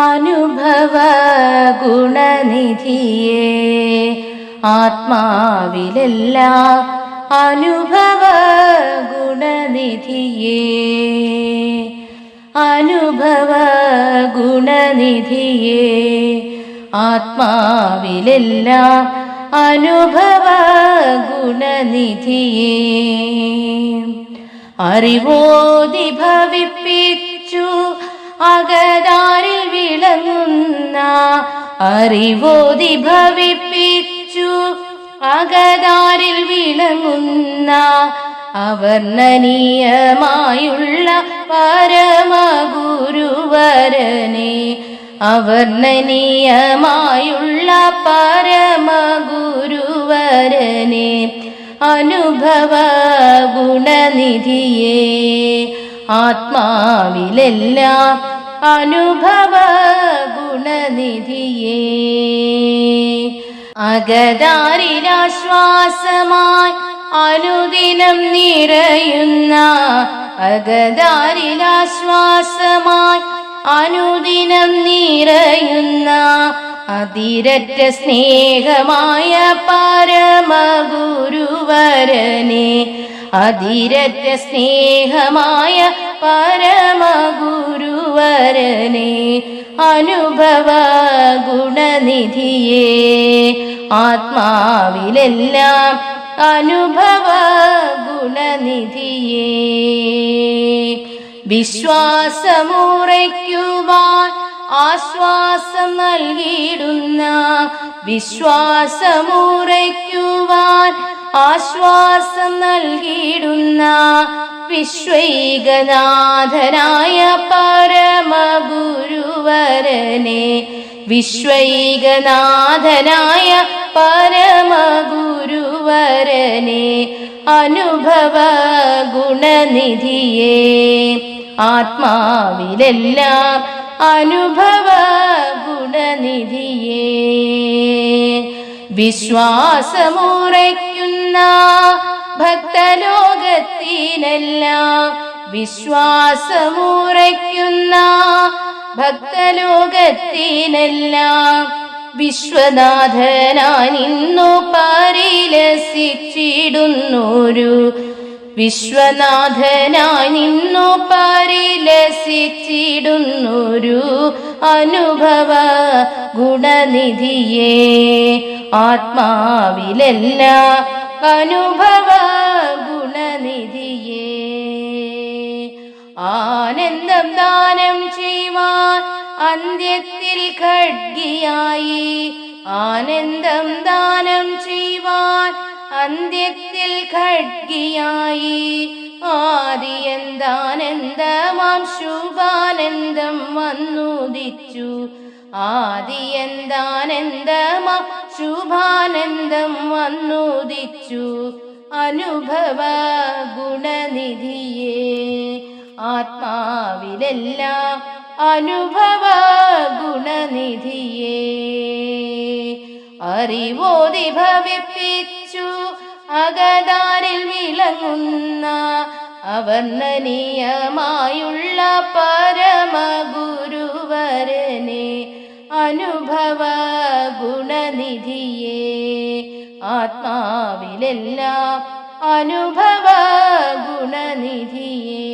അനുഭവ ഗുണനിധിയെ ആത്മാവിലല്ല അനുഭവ ഗുണനിധിയെ അനുഭവ ഗുണനിധിയെ ആത്മാവിലല്ല അനുഭവ ഗുണനിധിയെ അറിവോതി ഭവിപ്പിച്ചു അകതാരിൽ വിളങ്ങുന്ന അറിവോതി ഭവിപ്പിച്ചു. അകതാരിൽ വിളങ്ങുന്ന അവർണനീയമായുള്ള പരമഗുരുവരനെ അവർണനീയമായുള്ള പരമഗുരുവരനെ അനുഭവ ഗുണനിധിയേ ആത്മാവിലെല്ലാം അനുഭവ ഗുണനിധിയേ. അകതാരിലാശ്വാസമായി അനുദിനം നിറയുന്ന അകതാരിലാശ്വാസമായി അനുദിനം നിറയുന്ന അതിരറ്റ സ്നേഹമായ പരമഗുരുവരനെ അതിരറ്റ സ്നേഹമായ പരമഗുരുവരനെ അനുഭവ ഗുണനിധിയെ ആത്മാവിലെല്ലാം അനുഭവ ഗുണനിധിയെ. വിശ്വാസമുറയ്ക്കുവാൻ ആശ്വാസം നൽകിയിടുന്ന വിശ്വാസമുറയ്ക്കുവാൻ ആശ്വാസം നൽകിയിടുന്ന വിശ്വൈകനാഥനായ പരമഗുരുവരനെ വിശ്വൈകനാഥനായ പരമഗുരുവരനെ അനുഭവ ഗുണനിധിയെ ആത്മാവിലെല്ലാം അനുഭവ ഗുണനിധിയേ. വിശ്വാസമുറയ്ക്കുന്ന ഭക്തലോകത്തിനെല്ലാം വിശ്വാസമുറയ്ക്കുന്ന ഭക്തലോകത്തിനെല്ലാം വിശ്വനാഥനാനിന്നു പരിലസിച്ചിടുന്നൊരു വിശ്വനാഥനാനിന്നു പരിലസിച്ചിടുന്നൊരു അനുഭവ ഗുണനിധിയേ ആത്മാവിലെല്ലാം അനുഭവ ഗുണനിധിയേ. ആനന്ദം ദാനം ചെയ്യുവാൻ അന്ത്യത്തിൽ ഖഡ്ഗിയായി. ആനന്ദം ദാനം ചെയ്യുവാൻ അന്ത്യത്തിൽ ഖഡ്ഗിയായി. ആദിയന്താനന്ദമാം ശുഭാനന്ദം വന്നുദിച്ചു. ആദിയന്താനന്ദമാം ശുഭാനന്ദം വന്നുദിച്ചു. അനുഭവ ഗുണനിധിയേ ആത്മാവിലെല്ലാം അനുഭവ ഗുണനിധിയേ. അറിവോതി ഭവിപ്പിച്ചു അകതാരിൽ വിളങ്ങുന്ന അവർണനീയമായുള്ള പരമഗുരുവരനെ ആത്മാവിലെല്ലാം അനുഭവ ഗുണനിധിയേ.